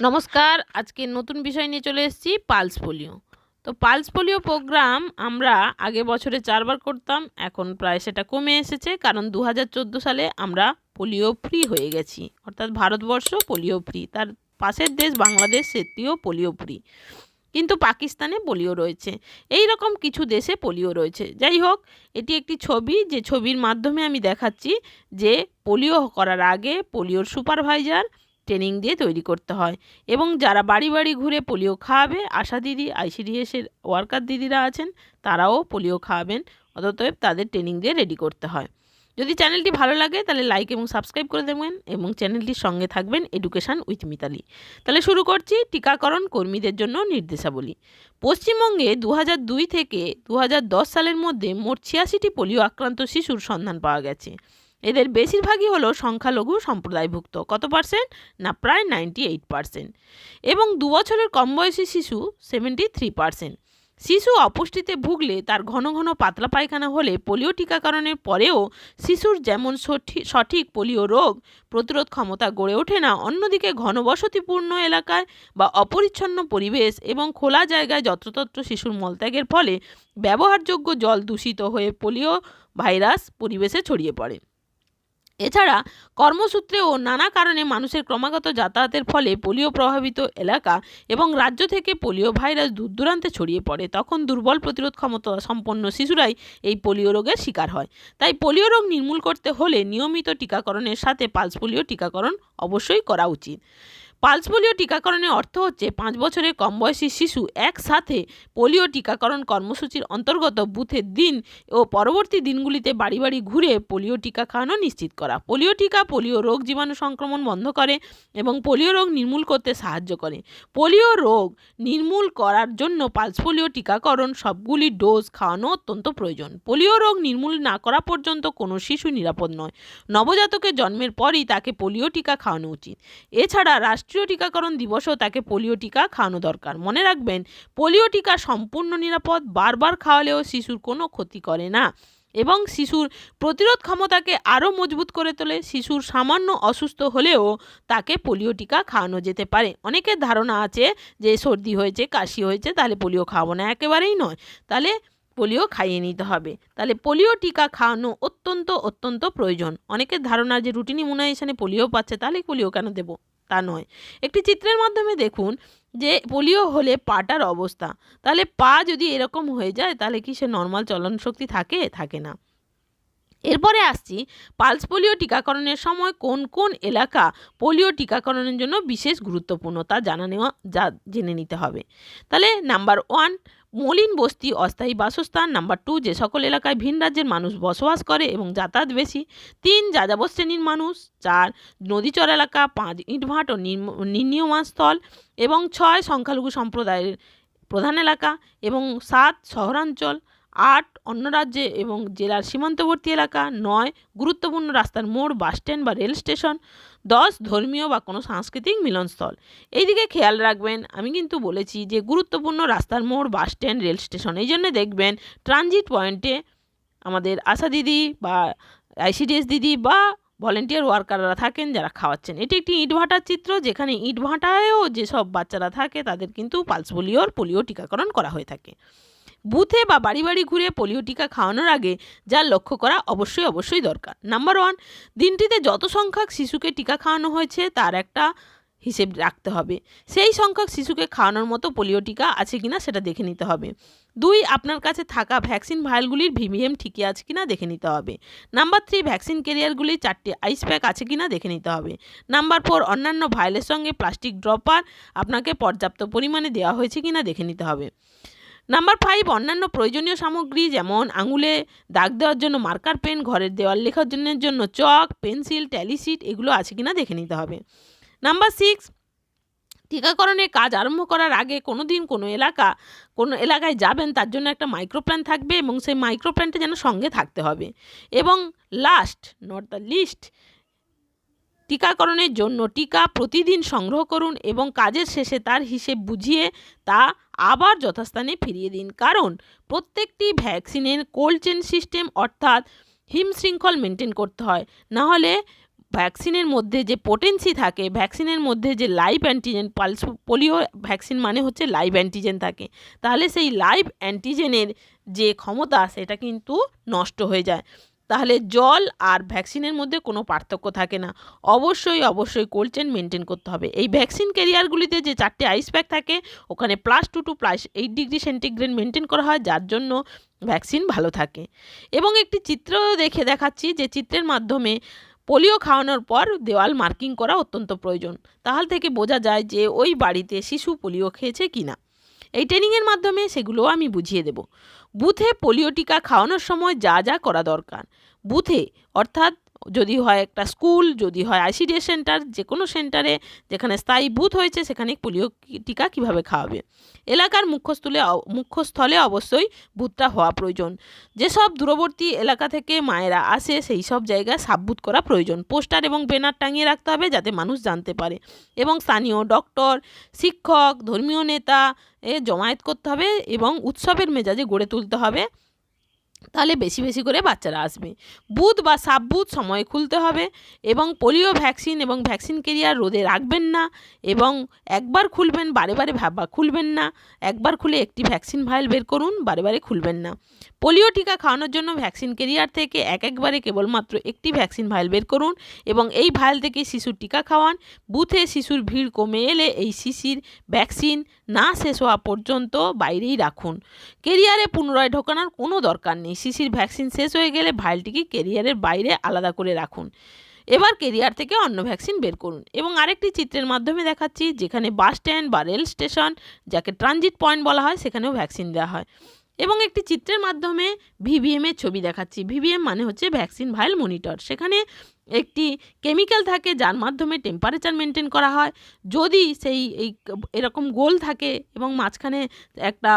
নমস্কার, আজকে নতুন বিষয় নিয়ে চলে এসেছি, পালস পোলিও। তো পালস পোলিও প্রোগ্রাম আমরা আগে বছরে চারবার করতাম, এখন প্রায় সেটা কমে এসেছে, কারণ দু হাজার চোদ্দ সালে আমরা পোলিও ফ্রি হয়ে গেছি। অর্থাৎ ভারতবর্ষ পোলিও ফ্রি, তার পাশের দেশ বাংলাদেশ, সেটিও পোলিও ফ্রি। কিন্তু পাকিস্তানে পোলিও রয়েছে। এই রকম কিছু দেশে পোলিও রয়েছে। যাই হোক, এটি একটি ছবি, যে ছবির মাধ্যমে আমি দেখাচ্ছি যে পোলিও করার আগে পোলিওর সুপারভাইজার ট্রেনিং দিয়ে তৈরি করতে হয়। এবং যারা বাড়ি বাড়ি ঘুরে পোলিও খাওয়াবে, আশা দিদি আইসিডিএসের ওয়ার্কার দিদিরা আছেন, তারাও পোলিও খাওয়াবেন, অতএব তাদের ট্রেনিং দিয়ে রেডি করতে হয়। যদি চ্যানেলটি ভালো লাগে, তাহলে লাইক এবং সাবস্ক্রাইব করে দেবেন এবং চ্যানেলটির সঙ্গে থাকবেন এডুকেশান উইথ মিতালি। তাহলে শুরু করছি টিকাকরণ কর্মীদের জন্য নির্দেশাবলী। পশ্চিমবঙ্গে দু দুই থেকে দু হাজার দশ সালের মধ্যে মোট ছিয়াশিটি পোলিও আক্রান্ত শিশুর সন্ধান পাওয়া গেছে। এদের বেশিরভাগই হলো সংখ্যালঘু সম্প্রদায়ভুক্ত। কত পার্সেন্ট না, প্রায় নাইনটি এইট পার্সেন্ট এবং দু বছরের কম বয়সী শিশু সেভেন্টি থ্রি পার্সেন্ট শিশু অপুষ্টিতে ভুগলে তার ঘন ঘন পাতলা পায়খানা হলে পোলিও টিকাকরণের পরেও শিশুর যেমন সঠি- সঠিক পোলিও রোগ প্রতিরোধ ক্ষমতা গড়ে ওঠে না, অন্যদিকে ঘনবসতিপূর্ণ এলাকায় বা অপরিচ্ছন্ন পরিবেশ এবং খোলা জায়গায় যত্রতত্র শিশুর মলত্যাগের ফলে ব্যবহারযোগ্য জল দূষিত হয়ে পোলিও ভাইরাস পরিবেশে ছড়িয়ে পড়ে। এছাড়া কর্মসূত্রে ও নানা কারণে মানুষের ক্রমাগত যাতায়াতের ফলে পোলিও প্রভাবিত এলাকা এবং রাজ্য থেকে পোলিও ভাইরাস দূর দূরান্তে ছড়িয়ে পড়ে, তখন দুর্বল প্রতিরোধ ক্ষমতা সম্পন্ন শিশুরাই এই পোলিও রোগের শিকার হয়। তাই পোলিও রোগ নির্মূল করতে হলে নিয়মিত টিকাকরণের সাথে পালস পোলিও টিকাকরণ অবশ্যই করা উচিত। পালস পোলিও টিকাকরণের অর্থ হচ্ছে পাঁচ বছরের কম বয়সী শিশু একসাথে পোলিও টিকাকরণ কর্মসূচির অন্তর্গত বুথের দিন ও পরবর্তী দিনগুলিতে বাড়ি বাড়ি ঘুরে পোলিও টিকা খাওয়ানো নিশ্চিত করা। পোলিও টিকা পোলিও রোগ জীবাণু সংক্রমণ বন্ধ করে এবং পোলিও রোগ নির্মূল করতে সাহায্য করে। পোলিও রোগ নির্মূল করার জন্য পালস পোলিও টিকাকরণ সবগুলি ডোজ খাওয়ানো অত্যন্ত প্রয়োজন। পোলিও রোগ নির্মূল না করা পর্যন্ত কোনো শিশু নিরাপদ নয়। নবজাতকের জন্মের পরই তাকে পোলিও টিকা খাওয়ানো উচিত। এছাড়া রাষ্ট্রীয় টিকাকরণ দিবসেও তাকে পোলিও টিকা খাওয়ানো দরকার। মনে রাখবেন, পোলিও টিকা সম্পূর্ণ নিরাপদ, বারবার খাওয়ালেও শিশুর কোনো ক্ষতি করে না এবং শিশুর প্রতিরোধ ক্ষমতাকে আরও মজবুত করে তোলে। শিশুর সামান্য অসুস্থ হলেও তাকে পোলিও টিকা খাওয়ানো যেতে পারে। অনেকের ধারণা আছে যে সর্দি হয়েছে, কাশি হয়েছে, তাহলে পোলিও খাওয়াবো না, একেবারেই নয়। তাহলে পোলিও খাইয়ে নিতে হবে। তাহলে পোলিও টিকা খাওয়ানো অত্যন্ত অত্যন্ত প্রয়োজন। অনেকের ধারণা যে রুটিন ইমিউনাইজেশনে পোলিও পাচ্ছে, তাহলে পোলিও কেন দেবো? তা নয়। একটি চিত্রের মাধ্যমে দেখুন যে পোলিও হলে পাটার অবস্থা। তাহলে পা যদি এরকম হয়ে যায়, তাহলে কি সে নর্মাল চলন শক্তি থাকে? থাকে না। এরপরে আসছি, পালস পোলিও টিকাকরণের সময় কোন কোন এলাকা পোলিও টিকাকরণের জন্য বিশেষ গুরুত্বপূর্ণ তা জানা নেওয়া যা জেনে নিতে হবে। তাহলে নাম্বার ওয়ান, মলিন বস্তি, অস্থায়ী বাসস্থান। নাম্বার টু, যে সকল এলাকায় ভিন রাজ্যের মানুষ বসবাস করে এবং যাতায়াত বেশি। তিন, যাযাবর শ্রেণির মানুষ। চার, নদীচর এলাকা। পাঁচ, ইটভাট ও নির্মীয়মান স্থল। এবং ছয়, সংখ্যালঘু সম্প্রদায়ের প্রধান এলাকা। এবং সাত, শহরাঞ্চল। আট অন্য রাজ্যে এবং জেলার সীমান্তবর্তী এলাকা, নয় গুরুত্বপূর্ণ রাস্তার মোড় বাসস্ট্যান্ড বা রেল স্টেশন, দশ ধর্মীয় বা কোনো সাংস্কৃতিক মিলনস্থল। এইদিকে খেয়াল রাখবেন, আমি কিন্তু বলেছি যে গুরুত্বপূর্ণ রাস্তার মোড় বাসস্ট্যান্ড রেল স্টেশন, এই জন্য দেখবেন ট্রানজিট পয়েন্টে আমাদের আশা দিদি বা আইসিডিএস দিদি বা ভলেন্টিয়ার ওয়ার্কাররা থাকেন যারা খাওয়াচ্ছেন। এটি একটি ইটভাটার চিত্র, যেখানে ইটভাটায়ও যেসব বাচ্চারা থাকে তাদের কিন্তু পালস পোলিওর, পোলিও টিকাকরণ করা হয়ে থাকে। বুথে বা বাড়ি বাড়ি ঘুরে পোলিও টিকা খাওয়ানোর আগে যা লক্ষ্য করা অবশ্যই অবশ্যই দরকার। নাম্বার ওয়ান দিনটিতে যত সংখ্যক শিশুকে টিকা খাওয়ানো হয়েছে তার একটা হিসেব রাখতে হবে। সেই সংখ্যক শিশুকে খাওয়ানোর মতো পোলিও টিকা আছে কিনা সেটা দেখে নিতে হবে। দুই, আপনার কাছে থাকা ভ্যাকসিন ভাইলগুলির ভিভিএম ঠিকই আছে কিনা দেখে নিতে হবে। নাম্বার থ্রি ভ্যাকসিন ক্যারিয়ারগুলির চারটে আইস প্যাক আছে কিনা দেখে নিতে হবে। নাম্বার ফোর অন্যান্য ভাইলের সঙ্গে প্লাস্টিক ড্রপার আপনাকে পর্যাপ্ত পরিমাণে দেওয়া হয়েছে কিনা দেখে নিতে হবে। নাম্বার ফাইভ অন্যান্য প্রয়োজনীয় সামগ্রী যেমন আঙুলে দাগ দেওয়ার জন্য মার্কার পেন ঘরের দেওয়াল লেখার জন্য জন্য চক পেন্সিল ট্যালিশিট এগুলো আছে কিনা দেখে নিতে হবে। নাম্বার সিক্স টিকাকরণের কাজ আরম্ভ করার আগে কোনো দিন কোনো এলাকা, কোনো এলাকায় যাবেন তার জন্য একটা মাইক্রোপ্ল্যান থাকবে এবং সেই মাইক্রোপ্ল্যানটা যেন সঙ্গে থাকতে হবে। এবং লাস্ট নট দ্য লিস্ট টিকাকরণের জন্য টিকা প্রতিদিন সংগ্রহ করুন এবং কাজের শেষে তার হিসেব বুঝিয়ে তা আবার যথাস্থানে ফিরিয়ে দিন। কারণ প্রত্যেকটি ভ্যাকসিনের কোল্ড চেন সিস্টেম অর্থাৎ হিমশৃঙ্খল মেনটেন করতে হয়। নাহলে ভ্যাকসিনের মধ্যে যে পোটেন্সি থাকে, ভ্যাকসিনের মধ্যে যে live antigen, pulse polio vaccine মানে হচ্ছে লাইভ অ্যান্টিজেন থাকে। তাহলে সেই লাইভ অ্যান্টিজেনের যে ক্ষমতা, সেটা কিন্তু নষ্ট হয়ে যায়। তাহলে জল আর ভ্যাকসিনের মধ্যে কোনো পার্থক্য থাকে না। অবশ্যই অবশ্যই কোল্ড চেন মেনটেন করতে হবে। এই ভ্যাকসিন ক্যারিয়ারগুলিতে যে চারটে আইস প্যাক থাকে, ওখানে plus two to plus eight degree centigrade maintain করা হয়, যার জন্য ভ্যাকসিন ভালো থাকে। এবং একটি চিত্র দেখে দেখাচ্ছি, যে চিত্রের মাধ্যমে পোলিও খাওয়ানোর পর দেওয়াল মার্কিং করা অত্যন্ত প্রয়োজন। তাহলে থেকে বোঝা যায় যে ওই বাড়িতে শিশু পোলিও খেয়েছে কি না এই ট্রেনিংয়ের মাধ্যমে সেগুলোও আমি বুঝিয়ে দেব। বুথে পোলিও টিকা খাওয়ানোর সময় যা যা করা দরকার। বুথে অর্থাৎ যদি হয় একটা স্কুল, যদি হয় আইসিডিএস সেন্টার যে কোনো সেন্টারে যেখানে স্থায়ী বুথ হয়েছে সেখানে পোলিও টিকা কীভাবে খাওয়াবে। এলাকার মুখ্যস্থলে মুখ্যস্থলে অবশ্যই বুথটা হওয়া প্রয়োজন। যেসব দূরবর্তী এলাকা থেকে মায়েরা আসে, সেই সব জায়গায় সাববুথ করা প্রয়োজন। পোস্টার এবং ব্যানার টাঙিয়ে রাখতে হবে যাতে মানুষ জানতে পারে। এবং স্থানীয় ডক্টর, শিক্ষক, ধর্মীয় নেতা, এ জমায়েত করতে হবে এবং উৎসবের মেজাজে গড়ে তুলতে হবে। তাহলে বেশি বেশি করে বাচ্চারা আসবে। বুথ বা সাব বুথ সময় খুলতে হবে এবং পোলিও ভ্যাকসিন এবং ভ্যাকসিন কেরিয়ার রোদে রাখবেন না এবং একবার খুলবেন, বারে বারে ভাবা খুলবেন না। একবার খুলে একটি ভ্যাকসিন ভাইল বের করুন, বারে বারে খুলবেন না। পোলিও টিকা খাওয়ানোর জন্য ভ্যাকসিন কেরিয়ার থেকে এক একবারে কেবলমাত্র একটি ভ্যাকসিন ভাইল বের করুন এবং এই ভাইল থেকে শিশুর টিকা খাওয়ান। বুথে শিশুর ভিড় কমে এলে এই শিশির ভ্যাকসিন না শেষ হওয়া পর্যন্ত বাইরেই রাখুন। কেরিয়ারে পুনরায় ঢোকানোর কোনো দরকার নেই। শিশির ভ্যাকসিন শেষ হয়ে গেলে ভাইলটিকে কেরিয়ারের বাইরে আলাদা করে রাখুন। এবার কেরিয়ার থেকে অন্য ভ্যাকসিন বের করুন এবং আরেকটি চিত্রের মাধ্যমে দেখাচ্ছি যেখানে বাস স্ট্যান্ড বা রেল স্টেশন যাকে ট্রানজিট পয়েন্ট বলা হয়, সেখানেও ভ্যাকসিন দেওয়া হয়। এবং একটি চিত্রের মাধ্যমে ভিভিএমের ছবি দেখাচ্ছি। ভিভিএম মানে হচ্ছে ভ্যাকসিন ভাইল মনিটর। সেখানে একটি কেমিক্যাল থাকে, যার মাধ্যমে টেম্পারেচার মেনটেন করা হয়। যদি সেই এই এরকম গোল থাকে এবং মাঝখানে একটা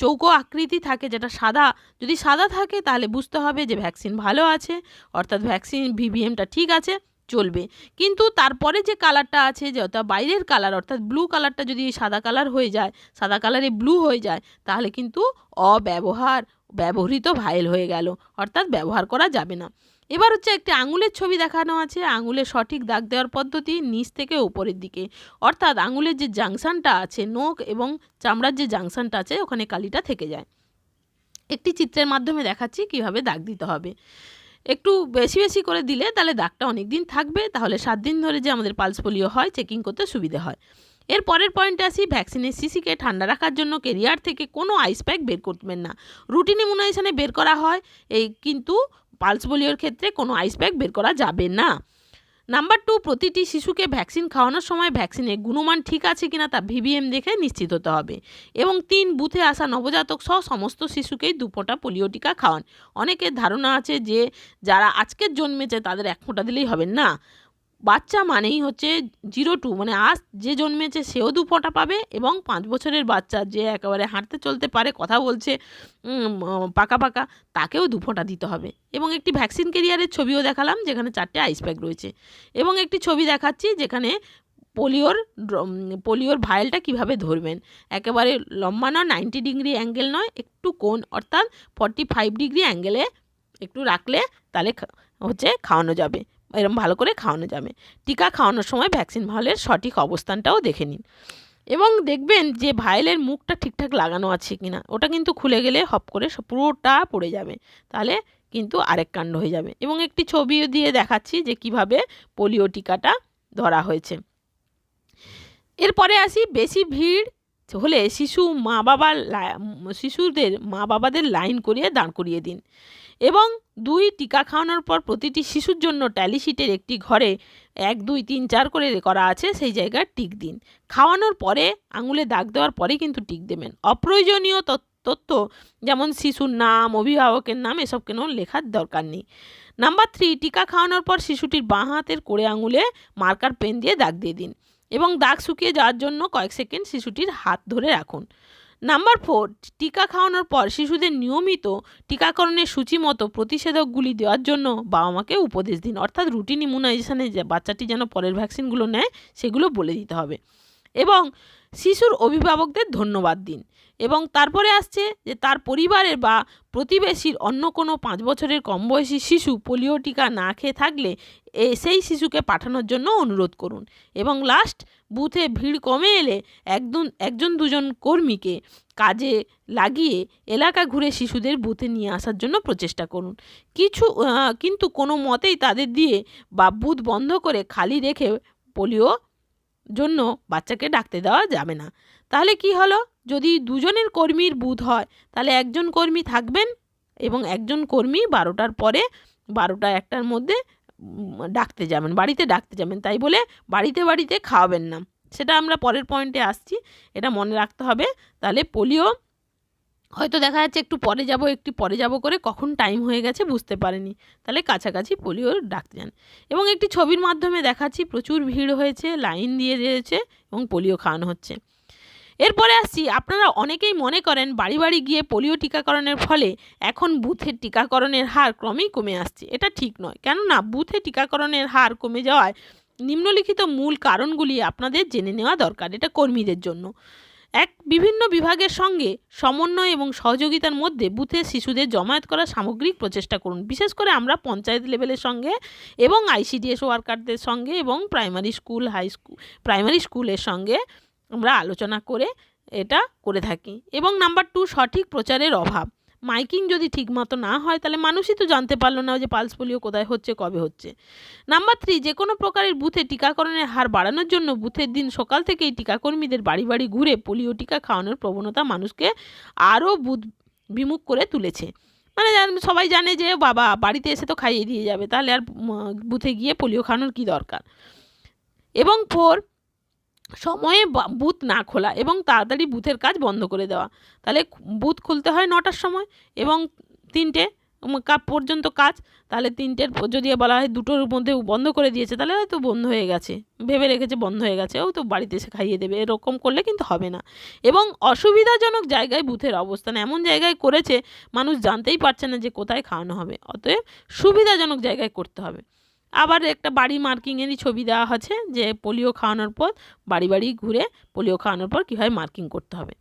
চৌকো আকৃতি থাকে যেটা সাদা, যদি সাদা থাকে তাহলে বুঝতে হবে যে ভ্যাকসিন ভালো আছে, অর্থাৎ ভ্যাকসিন, ভিভিএমটা ঠিক আছে। চলবে। কিন্তু তারপরে যে কালারটা আছে, যে অর্থাৎ বাইরের কালার, অর্থাৎ ব্লু কালারটা যদি সাদা কালার হয়ে যায়, সাদা কালারে ব্লু হয়ে যায়, তাহলে কিন্তু অব্যবহার, ব্যবহৃত ভাইল হয়ে গেল। অর্থাৎ ব্যবহার করা যাবে না। এবার হচ্ছে একটি আঙুলের ছবি দেখানো আছে। আঙুলের সঠিক দাগ দেওয়ার পদ্ধতি নিচ থেকে উপরের দিকে। অর্থাৎ আঙুলের যে জাংশনটা আছে, নখ এবং চামড়ার যে জাংশনটা আছে, ওখানে কালিটা থেকে যায়। একটি চিত্রের মাধ্যমে দেখাচ্ছি কীভাবে দাগ দিতে হবে। একটু বেশি বেশি করে দিলে তাহলে দাগটা অনেক দিন থাকবে। তাহলে সাত দিন ধরে যে আমাদের পালস পোলিও হয়, চেকিং করতে সুবিধে হয়। এর পরের পয়েন্টে আসি, ভ্যাকসিনের সিসিকে ঠান্ডা রাখার জন্য কেরিয়ার থেকে কোনো আইস প্যাক বের করবেন না। রুটিন ইমিউনাইজেশনে বের করা হয়, এই কিন্তু পালস পোলিওর ক্ষেত্রে কোনো আইস প্যাক বের করা যাবে না। নাম্বার টু, প্রতিটি শিশুকে ভ্যাকসিন খাওয়ানোর সময় ভ্যাকসিনের গুণমান ঠিক আছে কিনা তা ভিভিএম দেখে নিশ্চিত হতে হবে। এবং তিন, বুথে আসা নবজাতক সহ সমস্ত শিশুকেই দুপোটা পোলিও টিকা খাওয়ান। অনেকের ধারণা আছে যে, যারা আজকের জন্মেছে তাদের এক ফোঁটা দিলেই হবে না। বাচ্চা মানেই হচ্ছে জিরো টু মানে আজ যে জন্মেছে সেও দু ফোঁটা পাবে এবং পাঁচ বছরের বাচ্চা যে একেবারে হাঁটতে চলতে পারে, কথা বলছে পাকা পাকা, তাকেও দু ফোঁটা দিতে হবে। এবং একটি ভ্যাকসিন কেরিয়ারের ছবিও দেখালাম, যেখানে চারটে আইস প্যাক রয়েছে। এবং একটি ছবি দেখাচ্ছি, যেখানে পোলিওর পোলিওর ভাইলটা কীভাবে ধরবেন। একেবারে লম্বা নয় নাইনটি ডিগ্রি অ্যাঙ্গেল নয়, একটু কোন অর্থাৎ ফর্টি ফাইভ ডিগ্রি অ্যাঙ্গেলে একটু রাখলে তাহলে হচ্ছে খাওয়ানো যাবে। এরম ভালো করে খাওয়ানো যাবে। টিকা খাওয়ানোর সময় ভ্যাকসিন ভাইলের সঠিক অবস্থানটাও দেখে নিন। এবং দেখবেন যে ভাইলের মুখটা ঠিকঠাক লাগানো আছে কিনা, ওটা কিন্তু খুলে গেলে হপ করে পুরোটা পড়ে যাবে। তাহলে কিন্তু আরেক কাণ্ড হয়ে যাবে। এবং একটি ছবিও দিয়ে দেখাচ্ছি যে কীভাবে পোলিও টিকাটা ধরা হয়েছে। এরপরে আসি, বেশি ভিড় হলে শিশু মা বাবার শিশুদের মা বাবাদের লাইন করিয়ে দাঁড় করিয়ে দিন। এবং দুই টিকা খাওয়ানোর পর প্রতিটি শিশুর জন্য ট্যালি শিটের একটি ঘরে এক, দুই, তিন, চার করে করা আছে সেই জায়গায় টিক দিন। খাওয়ানোর পরে আঙুলে দাগ দেওয়ার পরে কিন্তু টিক দেবেন। অপ্রয়োজনীয় তথ্য যেমন শিশুর নাম, অভিভাবকের নাম এসব কেন লেখার দরকার নেই। নাম্বার থ্রি টিকা খাওয়ানোর পর শিশুটির বাঁ হাতের কোড়ে আঙুলে মার্কার পেন দিয়ে দাগ দিয়ে দিন এবং দাগ শুকিয়ে যাওয়ার জন্য কয়েক সেকেন্ড শিশুটির হাত ধরে রাখুন। নাম্বার ফোর, টিকা খাওয়ানোর পর শিশুদের নিয়মিত টিকাকরণের সূচি মতো প্রতিষেধকগুলি দেওয়ার জন্য বাবা মাকে উপদেশ দিন। অর্থাৎ রুটিন ইমিউনাইজেশনে যে বাচ্চাটি যেন পরের ভ্যাকসিনগুলো নেয়, সেগুলো বলে দিতে হবে। এবং শিশুর অভিভাবকদের ধন্যবাদ দিন। এবং তারপরে আসছে যে তার পরিবারের বা প্রতিবেশীর অন্য কোনো পাঁচ বছরের কম বয়সী শিশু পোলিও টিকা না খেয়ে থাকলে সেই শিশুকে পাঠানোর জন্য অনুরোধ করুন। এবং লাস্ট বুথে ভিড় কমে এলে একজন একজন দুজন কর্মীকে কাজে লাগিয়ে এলাকা ঘুরে শিশুদের বুথে নিয়ে আসার জন্য প্রচেষ্টা করুন। কিছু কিন্তু কোনো মতেই তাদের দিয়ে বা বুথ বন্ধ করে খালি রেখে পোলিও জন্য বাচ্চাকে ডাকতে দেওয়া যাবে না। তাহলে কি হলো? যদি দুজনের কর্মীর বুথ হয়, তাহলে একজন কর্মী থাকবেন এবং একজন কর্মী বারোটার পরে, বারোটা একটার মধ্যে ডাকতে যাবেন, বাড়িতে ডাকতে যাবেন। তাই বলে বাড়িতে বাড়িতে খাওয়াবেন না। সেটা আমরা পরের পয়েন্টে আসছি। এটা মনে রাখতে হবে। তাহলে পোলিও, হয়তো দেখা যাচ্ছে একটু পরে যাব, একটু পরে যাব করে কখন টাইম হয়ে গেছে বুঝতে পারেনি। তাহলে কাছাকাছি পোলিও ডাকতে যান। এবং একটি ছবির মাধ্যমে দেখাচ্ছি, প্রচুর ভিড় হয়েছে, লাইন দিয়ে দিয়েছে এবং পোলিও খাওয়ানো হচ্ছে। এরপরে আসছি, আপনারা অনেকেই মনে করেন বাড়ি বাড়ি গিয়ে পোলিও টিকাকরণের ফলে এখন বুথের টিকাকরণের হার ক্রমেই কমে আসছে। এটা ঠিক নয়। কেননা বুথে টিকাকরণের হার কমে যাওয়ায় নিম্নলিখিত মূল কারণগুলি আপনাদের জেনে নেওয়া দরকার, এটা কর্মীদের জন্য। এক, বিভিন্ন বিভাগের সঙ্গে সমন্বয় এবং সহযোগিতার মধ্যে বুথে শিশুদের জমায়েত করার সামগ্রিক প্রচেষ্টা করুন। বিশেষ করে আমরা পঞ্চায়েত লেভেলের সঙ্গে এবং আইসিডিএস ওয়ার্কারদের সঙ্গে এবং primary school, high school primary স্কুলের সঙ্গে আমরা আলোচনা করে এটা করে থাকি। এবং নাম্বার টু সঠিক প্রচারের অভাব। মাইকিং যদি ঠিকমতো না হয়, তাহলে মানুষই তো জানতে পারল না যে পালস পোলিও কোথায় হচ্ছে, কবে হচ্ছে। নাম্বার থ্রি যে কোনো প্রকারের বুথে টিকাকরণের হার বাড়ানোর জন্য বুথের দিন সকাল থেকেই টিকাকর্মীদের বাড়ি বাড়ি ঘুরে পোলিও টিকা খাওয়ানোর প্রবণতা মানুষকে আরও বুথ বিমুখ করে তুলেছে। মানে সবাই জানে যে বাবা বাড়িতে এসে তো খাইয়ে দিয়ে যাবে, তাহলে আর বুথে গিয়ে পোলিও খাওয়ানোর কী দরকার? এবং ফোর সময়ে বুথ না খোলা এবং তাড়াতাড়ি বুথের কাজ বন্ধ করে দেওয়া। তাহলে বুথ খুলতে হয় নটার সময় এবং তিনটে পর্যন্ত কাজ। তাহলে তিনটের যদি বলা হয় দুটোর মধ্যে বন্ধ করে দিয়েছে, তাহলে হয়তো বন্ধ হয়ে গেছে। ভেবে রেখেছে বন্ধ হয়ে গেছে, ও তো বাড়িতে এসে খাইয়ে দেবে, এরকম করলে কিন্তু হবে না। এবং অসুবিধাজনক জায়গায় বুথের অবস্থান এমন জায়গায় করেছে, মানুষ জানতেই পারছে না যে কোথায় খাওয়ানো হবে, অতএব সুবিধাজনক জায়গায় করতে হবে। আবার একটা বাড়ি মার্কিংয়েরই ছবি দেওয়া আছে যে পোলিও খাওয়ানোর পর বাড়ি বাড়ি ঘুরে পোলিও খাওয়ানোর পর কীভাবে মার্কিং করতে হবে।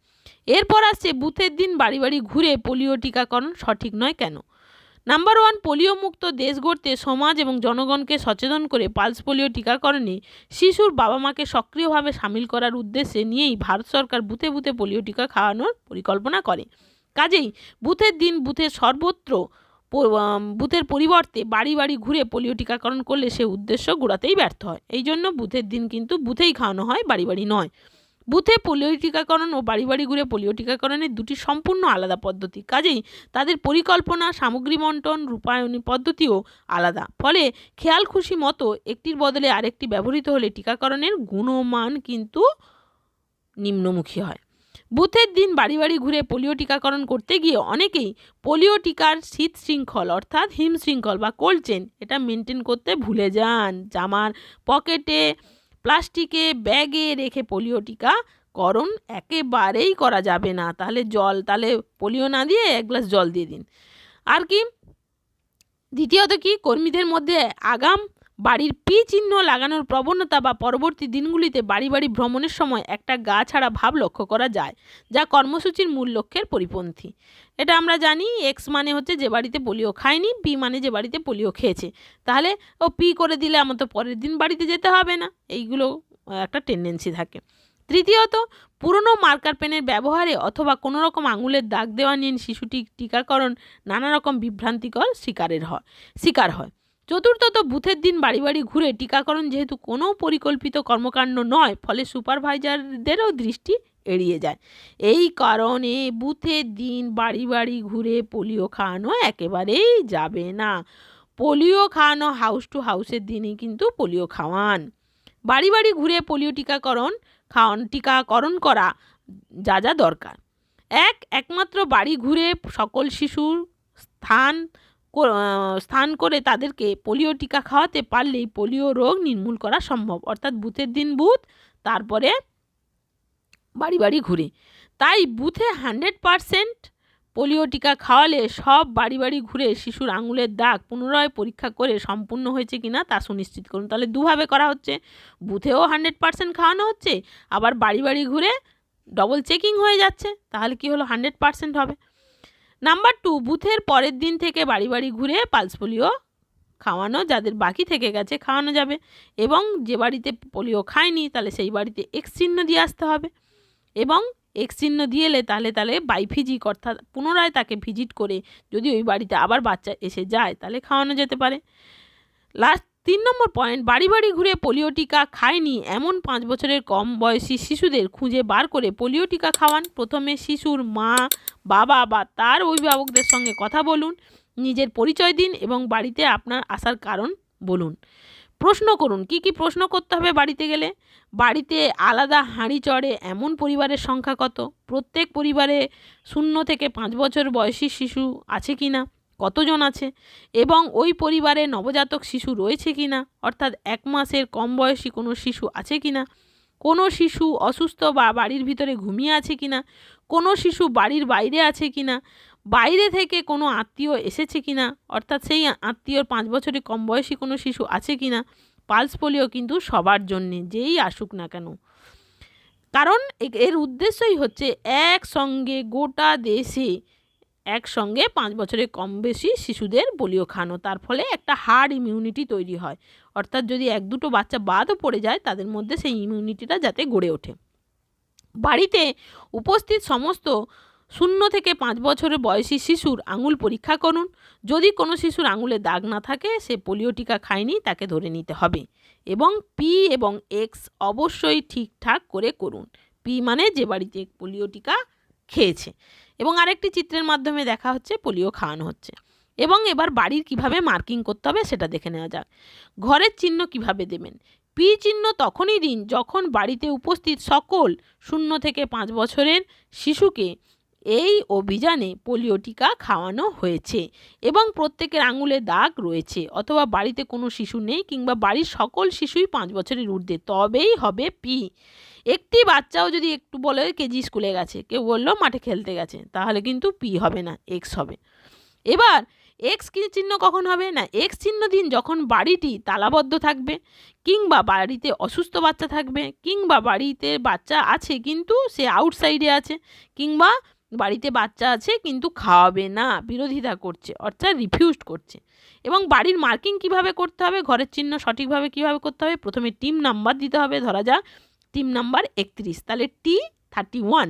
এরপর আসছে বুথের দিন বাড়ি বাড়ি ঘুরে পোলিও টিকাকরণ সঠিক নয় কেন? নাম্বার ওয়ান পোলিও মুক্ত দেশ গড়তে সমাজ এবং জনগণকে সচেতন করে পালস পোলিও টিকাকরণে শিশুর বাবা মাকে সক্রিয়ভাবে সামিল করার উদ্দেশ্যে নিয়েই ভারত সরকার বুথে বুথে পোলিও টিকা খাওয়ানোর পরিকল্পনা করে। কাজেই বুথের দিন বুথের সর্বত্র বুথের পরিবর্তে বাড়ি বাড়ি ঘুরে পোলিও টিকাকরণ করলে সে উদ্দেশ্য গোড়াতেই ব্যর্থ হয়। এই জন্য বুথের দিন কিন্তু বুথেই খাওয়ানো হয়, বাড়ি বাড়ি নয়। বুথে পোলিও টিকাকরণ ও বাড়ি বাড়ি ঘুরে পোলিও টিকাকরণের দুটি সম্পূর্ণ আলাদা পদ্ধতি। কাজেই তাদের পরিকল্পনা, সামগ্রী বন্টন, রূপায়ণী পদ্ধতিও আলাদা। ফলে খেয়াল খুশি মতো একটির বদলে আরেকটি ব্যবহৃত হলে টিকাকরণের গুণমান কিন্তু নিম্নমুখী হয়। বুথের দিন বাড়ি বাড়ি ঘুরে পোলিও টিকাকরণ করতে গিয়ে অনেকেই পোলিও টিকার শীত শৃঙ্খল, অর্থাৎ হিম শৃঙ্খল বা কোল্ড চেন এটা মেনটেন করতে ভুলে যান। জামার পকেটে, প্লাস্টিকে, ব্যাগে রেখে পোলিও টিকা করণ একেবারেই করা যাবে না। তাহলে জল, তাহলে পোলিও না দিয়ে এক গ্লাস জল দিয়ে দিন। আর কি? দ্বিতীয়ত কি? কর্মীদের মধ্যে আগাম বাড়ির পি চিহ্ন লাগানোর প্রবণতা বা পরবর্তী দিনগুলিতে বাড়ি বাড়ি ভ্রমণের সময় একটা গা ছাড়া ভাব লক্ষ্য করা যায়, যা কর্মসূচির মূল লক্ষ্যের পরিপন্থী। এটা আমরা জানি এক্স মানে হচ্ছে যে বাড়িতে পোলিও খায়নি পি মানে যে বাড়িতে পোলিও খেয়েছে। তাহলে, ও পি করে দিলে আমার তো পরের দিন বাড়িতে যেতে হবে না, এইগুলো একটা টেন্ডেন্সি থাকে। তৃতীয়ত, পুরনো মার্কার পেনের ব্যবহারে অথবা কোনো রকম আঙুলের দাগ দেওয়া নিয়ে শিশুটি টিকাকরণ নানা রকম বিভ্রান্তিকর শিকারের হয়, শিকার হয়। চতুর্থত বুথের দিন বাড়ি বাড়ি ঘুরে টিকাকরণ যেহেতু কোনো পরিকল্পিত কর্মকাণ্ড নয়, ফলে সুপারভাইজারদেরও দৃষ্টি এড়িয়ে যায়। এই কারণে বুথের দিন বাড়ি বাড়ি ঘুরে পোলিও খাওয়ানো একেবারেই যাবে না। পোলিও খাওয়ানো হাউস টু হাউসের দিনই কিন্তু পোলিও খাওয়ান। বাড়ি বাড়ি ঘুরে পোলিও টিকাকরণ, খাওয়ান, টিকাকরণ করা যা যা দরকার। এক, একমাত্র বাড়ি ঘুরে সকল শিশুর স্থান স্থান করে তাদেরকে পোলিও টিকা খাওয়াতে পারলেই পোলিও রোগ নির্মূল করা সম্ভব। অর্থাৎ বুথের দিন বুথ, তারপরে বাড়ি বাড়ি ঘুরে। তাই বুথে হান্ড্রেড পারসেন্ট পোলিও টিকা খাওয়ালে সব বাড়ি বাড়ি ঘুরে শিশুর আঙুলের দাগ পুনরায় পরীক্ষা করে সম্পূর্ণ হয়েছে কি না তা সুনিশ্চিত করুন। তাহলে দুভাবে করা হচ্ছে। বুথেও হান্ড্রেড পারসেন্ট খাওয়ানো হচ্ছে, আবার বাড়ি বাড়ি ঘুরে ডবল চেকিং হয়ে যাচ্ছে। তাহলে কি হলো? হান্ড্রেড পার্সেন্ট হবে। নাম্বার টু, বুথের পরের দিন থেকে বাড়ি বাড়ি ঘুরে পালস পোলিও খাওয়ানো, যাদের বাকি থেকে গেছে খাওয়ানো যাবে এবং যে বাড়িতে পোলিও খায়নি তাহলে সেই বাড়িতে এক্স চিহ্ন দিয়ে আসতে হবে এবং এক্স চিহ্ন দিয়ে এলে তাহলে তাহলে বাই ফিজিক অর্থাৎ পুনরায় তাকে ভিজিট করে যদি ওই বাড়িতে আবার বাচ্চা এসে যায় তাহলে খাওয়ানো যেতে পারে। লাস্ট তিন নম্বর পয়েন্ট বাড়ি বাড়ি ঘুরে পোলিও টিকা খায়নি এমন পাঁচ বছরের কম বয়সী শিশুদের খুঁজে বার করে পোলিও টিকা খাওয়ান। প্রথমে শিশুর মা বাবা বা তার অভিভাবকদের সঙ্গে কথা বলুন, নিজের পরিচয় দিন এবং বাড়িতে আপনার আসার কারণ বলুন। প্রশ্ন করুন, কি কি প্রশ্ন করতে হবে বাড়িতে গেলে? বাড়িতে আলাদা হাঁড়ি চড়ে এমন পরিবারের সংখ্যা কত? প্রত্যেক পরিবারে শূন্য থেকে পাঁচ বছর বয়সী শিশু আছে কি না? কতজন আছে? এবং ওই পরিবারে নবজাতক শিশু রয়েছে কি না? অর্থাৎ এক মাসের কম বয়সী কোনো শিশু আছে কি না? কোনো শিশু অসুস্থ বা বাড়ির ভিতরে ঘুমিয়ে আছে কি না? কোনো শিশু বাড়ির বাইরে আছে কি না বাইরে থেকে কোনো আত্মীয় এসেছে কি না অর্থাৎ সেই আত্মীয়র পাঁচ বছরের কম বয়সী কোনো শিশু আছে কি না পালস পোলিও কিন্তু সবার জন্যে, যেই আসুক না কেন। কারণ এর উদ্দেশ্যই হচ্ছে একসঙ্গে গোটা দেশে একসঙ্গে পাঁচ বছরের কম বেশি শিশুদের পোলিও খানো তার ফলে একটা হার্ড ইমিউনিটি তৈরি হয়। অর্থাৎ যদি এক দুটো বাচ্চা বাদও পড়ে যায়, তাদের মধ্যে সেই ইমিউনিটিটা যাতে গড়ে ওঠে। বাড়িতে উপস্থিত সমস্ত শূন্য থেকে পাঁচ বছরের বয়সী শিশুর আঙুল পরীক্ষা করুন। যদি কোনো শিশুর আঙুলে দাগ না থাকে, সে পোলিও টিকা খায়নি, তাকে ধরে নিতে হবে। এবং পি এবং এক্স অবশ্যই ঠিকঠাক করে করুন। পি মানে যে বাড়িতে পোলিও টিকা খেয়েছে। এবং আরেকটি চিত্রের মাধ্যমে দেখা হচ্ছে, পোলিও খাওয়ানো হচ্ছে। এবং এবার বাড়ির কীভাবে মার্কিং করতে হবে, সেটা দেখে নেওয়া যাক। ঘরের চিহ্ন কীভাবে দেবেন? পি চিহ্ন তখনই দিন যখন বাড়িতে উপস্থিত সকল শূন্য থেকে পাঁচ বছরের শিশুকে এই অভিযানে পোলিও টিকা খাওয়ানো হয়েছে এবং প্রত্যেকের আঙুলে দাগ রয়েছে অথবা বাড়িতে কোনো শিশু নেই কিংবা বাড়ির সকল শিশুই পাঁচ বছরের ঊর্ধ্বে। তবেই হবে পি। একটি বাচ্চাও যদি একটু বলে কেজি স্কুলে গেছে, কেউ বলল মাঠে খেলতে গেছে, তাহলে কিন্তু পি হবে না, এক্স হবে। এবার এক্স কি চিহ্ন কখন হবে? না এক্স চিহ্ন দিন যখন বাড়িটি তালাবদ্ধ থাকবে, কিংবা বাড়িতে অসুস্থ বাচ্চা থাকবে, কিংবা বাড়িতে বাচ্চা আছে কিন্তু সে আউটসাইডে আছে, কিংবা বাড়িতে বাচ্চা আছে কিন্তু খাওয়াবে না, বিরোধিতা করছে, অর্থাৎ রিফিউজড করছে। এবং বাড়ির মার্কিং কীভাবে করতে হবে? ঘরের চিহ্ন সঠিকভাবে কীভাবে করতে হবে? প্রথমে টিম নাম্বার দিতে হবে, ধরা যাক টিম নাম্বার একত্রিশ, তাহলে টি থার্টি ওয়ান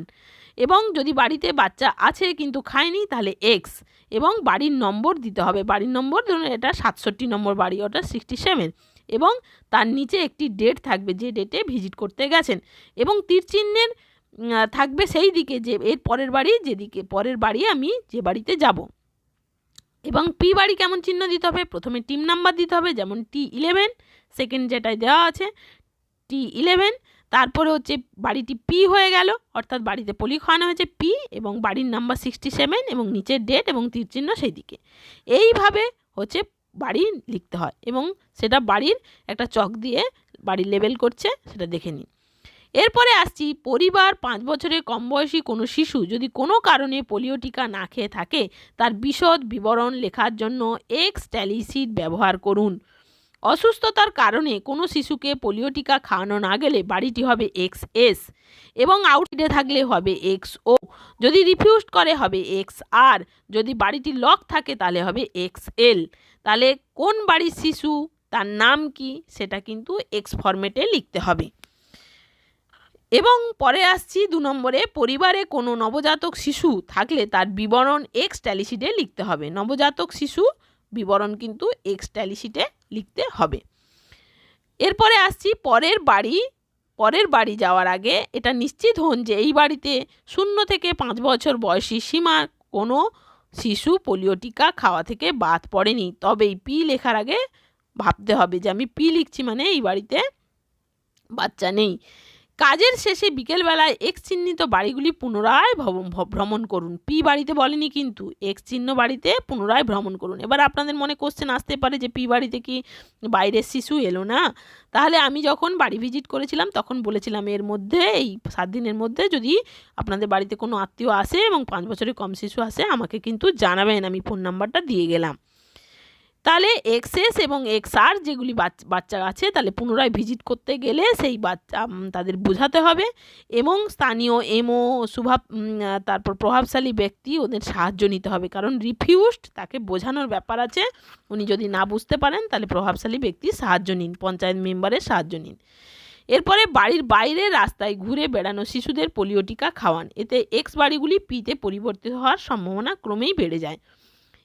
এবং যদি বাড়িতে বাচ্চা আছে কিন্তু খায়নি, তাহলে এক্স এবং বাড়ির নম্বর দিতে হবে। বাড়ির নম্বর ধরুন এটা সাতষট্টি নম্বর বাড়ি ওটা সিক্সটি সেভেন এবং তার নিচে একটি ডেট থাকবে, যে ডেটে ভিজিট করতে গেছেন। এবং তীর চিহ্নের থাকবে সেই দিকে, যে এর পরের বাড়ি, যেদিকে পরের বাড়ি আমি যে বাড়িতে যাব। এবং পি বাড়ি কেমন চিহ্ন দিতে হবে? প্রথমে টিম নাম্বার দিতে হবে, যেমন টি ইলেভেন সেকেন্ড যেটায় দেওয়া আছে টি ইলেভেন তারপরে হচ্ছে বাড়িটি পি হয়ে গেল, অর্থাৎ বাড়িতে পলি খাওয়ানো হয়েছে পি এবং বাড়ির নাম্বার সিক্সটি সেভেন এবং নিচের ডেট এবং তীর চিহ্ন সেই দিকে এইভাবে হচ্ছে বাড়ি লিখতে হয় এবং সেটা বাড়ির একটা চক দিয়ে বাড়ি লেবেল করছে, সেটা দেখে নিন। এরপরে আসছি, পরিবার, পাঁচ বছরের কম বয়সী কোনো শিশু যদি কোনো কারণে পোলিও টিকা না খেয়ে থাকে, তার বিশদ বিবরণ লেখার জন্য এক্স ট্যালিসিড ব্যবহার করুন। অসুস্থতার কারণে কোনো শিশুকে পোলিও টিকা খাওয়ানো না গেলে বাড়িটি হবে এক্স এস এবং আউটডে থাকলে হবে এক্স ও। যদি রিফিউজ করে হবে এক্স আর, যদি বাড়িটি লক থাকে তাহলে হবে এক্স এল। তাহলে কোন বাড়ির শিশু, তার নাম কি, সেটা কিন্তু এক্স ফরম্যাটে লিখতে হবে। এবং পরে আসছি দু নম্বরে, পরিবারে কোনো নবজাতক শিশু থাকলে তার বিবরণ এক্স ট্যালিশিটে লিখতে হবে। নবজাতক শিশু বিবরণ কিন্তু এক্স ট্যালিশিটে লিখতে হবে। এরপরে আসছি পরের বাড়ি। পরের বাড়ি যাওয়ার আগে এটা নিশ্চিত হন যে এই বাড়িতে শূন্য থেকে পাঁচ বছর বয়সী সীমা কোনো শিশু পোলিও টিকা খাওয়া থেকে বাদ পড়েনি। তবে এই পি লেখার আগে ভাবতে হবে যে আমি পি লিখছি মানে এই বাড়িতে বাচ্চা নেই। কাজের শেষে বিকেলবেলায় এক্স চিহ্নিত বাড়িগুলি পুনরায় ভ্রমণ করুন। পি বাড়িতে বলেনি কিন্তু এক্স চিহ্ন বাড়িতে পুনরায় ভ্রমণ করুন। এবার আপনাদের মনে কোশ্চেন আসতে পারে যে, পি বাড়িতে কি বাইরের শিশু এলো না? তাহলে আমি যখন বাড়ি ভিজিট করেছিলাম, তখন বলেছিলাম এর মধ্যে, এই সাত দিনের মধ্যে যদি আপনাদের বাড়িতে কোনো আত্মীয় আসে এবং পাঁচ বছরের কম শিশু আসে, আমাকে কিন্তু জানাবেন। আমি ফোন নাম্বারটা দিয়ে গেলাম। তাহলে এক্সএস এবং এক্স আর যেগুলি বাচ- বাচ্চা আছে, তাহলে পুনরায় ভিজিট করতে গেলে সেই বাচ্চা তাদের বোঝাতে হবে এবং স্থানীয় এমও সুভাব তারপর প্রভাবশালী ব্যক্তি ওদের সাহায্য নিতে হবে। কারণ রিফিউজড তাকে বোঝানোর ব্যাপার আছে। উনি যদি না বুঝতে পারেন, তাহলে প্রভাবশালী ব্যক্তির সাহায্য নিন, পঞ্চায়েত মেম্বারের সাহায্য নিন। এরপরে বাড়ির বাইরে রাস্তায় ঘুরে বেড়ানো শিশুদের পোলিও টিকা খাওয়ান। এতে এক্স বাড়িগুলি পিতে পরিবর্তিত হওয়ার সম্ভাবনা ক্রমেই বেড়ে যায়।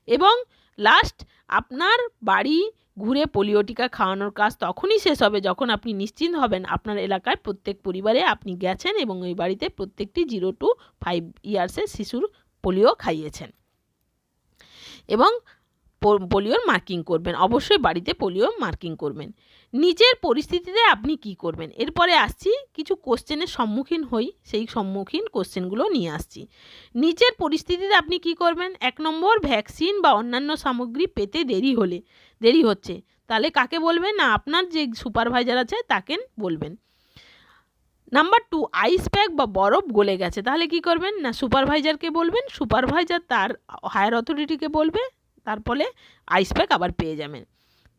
এবং লাস্ট আপনার বাড়ি ঘুরে পোলিও টিকা খাওয়ানোর কাজ তখনই শেষ হবে যখন আপনি নিশ্চিন্ত হবেন আপনার এলাকায় প্রত্যেক পরিবারে আপনি গেছেন এবং ওই বাড়িতে প্রত্যেকটি জিরো টু ফাইভ ইয়ার্সের শিশুর পোলিও খাইয়েছেন। এবং পোলিওর মার্কিং করবেন। অবশ্যই বাড়িতে পোলিও মার্কিং করবেন। নিচের পরিস্থিতিতে আপনি কি করবেন? এরপরে আসছি, কিছু কোশ্চেনের সম্মুখীন হই, সেই সম্মুখীন কোশ্চেনগুলো নিয়ে আসছি। নিজের পরিস্থিতিতে আপনি কি করবেন? এক নম্বর ভ্যাকসিন বা অন্যান্য সামগ্রী পেতে দেরি হলে, দেরি হচ্ছে। তাহলে কাকে বলবেন? না, আপনার যে সুপারভাইজার আছে, তাকে বলবেন। নাম্বার টু আইস প্যাক বা বরফ গলে গেছে। তাহলে কি করবেন? না সুপারভাইজারকে বলবেন সুপারভাইজার তার হায়ার অথরিটিকে বলবে তার ফলে আইস প্যাক আবার পেয়ে যাবেন।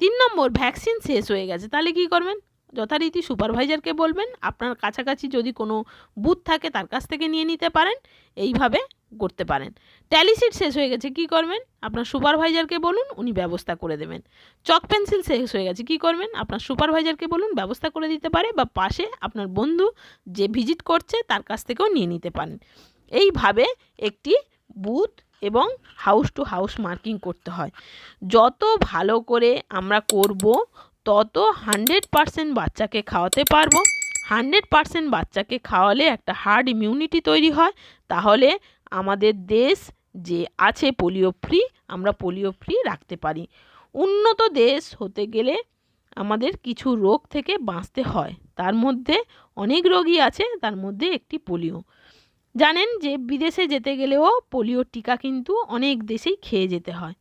তিন নম্বর ভ্যাকসিন শেষ হয়ে গেছে। তাহলে কি করবেন? যথারীতি সুপারভাইজারকে বলবেন, আপনার কাছাকাছি যদি কোনো বুথ থাকে, তার কাছ থেকে নিয়ে নিতে পারেন, এইভাবে করতে পারেন। ট্যালিসিট শেষ হয়ে গেছে, কি করবেন? আপনার সুপারভাইজারকে বলুন, উনি ব্যবস্থা করে দেবেন। চক পেন্সিল শেষ হয়ে গেছে, কি করবেন? আপনার সুপারভাইজারকে বলুন, ব্যবস্থা করে দিতে পারে বা পাশে আপনার বন্ধু যে ভিজিট করছে, তার কাছ থেকেও নিয়ে নিতে পারেন। এইভাবে একটি বুথ এবং হাউস টু হাউস মার্কিং করতে হয়। যত ভালো করে আমরা করব, তত হান্ড্রেড পারসেন্ট বাচ্চাকে খাওয়াতে পারব। হান্ড্রেড পারসেন্ট বাচ্চাকে খাওয়ালে একটা হার্ড ইমিউনিটি তৈরি হয়। তাহলে আমাদের দেশ যে আছে পোলিও ফ্রি আমরা পোলিও ফ্রি রাখতে পারি। উন্নত দেশ হতে গেলে আমাদের কিছু রোগ থেকে বাঁচতে হয়। তার মধ্যে অনেক রোগই আছে, তার মধ্যে একটি পোলিও জানেন যে বিদেশে যেতে গেলেও পোলিও টিকা কিন্তু অনেক দেশেই খেয়ে যেতে হয়।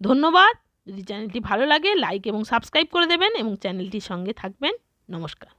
ধন্যবাদ। যদি চ্যানেলটি ভালো লাগে, লাইক এবং সাবস্ক্রাইব করে দেবেন এবং চ্যানেলটির সঙ্গে থাকবেন। নমস্কার।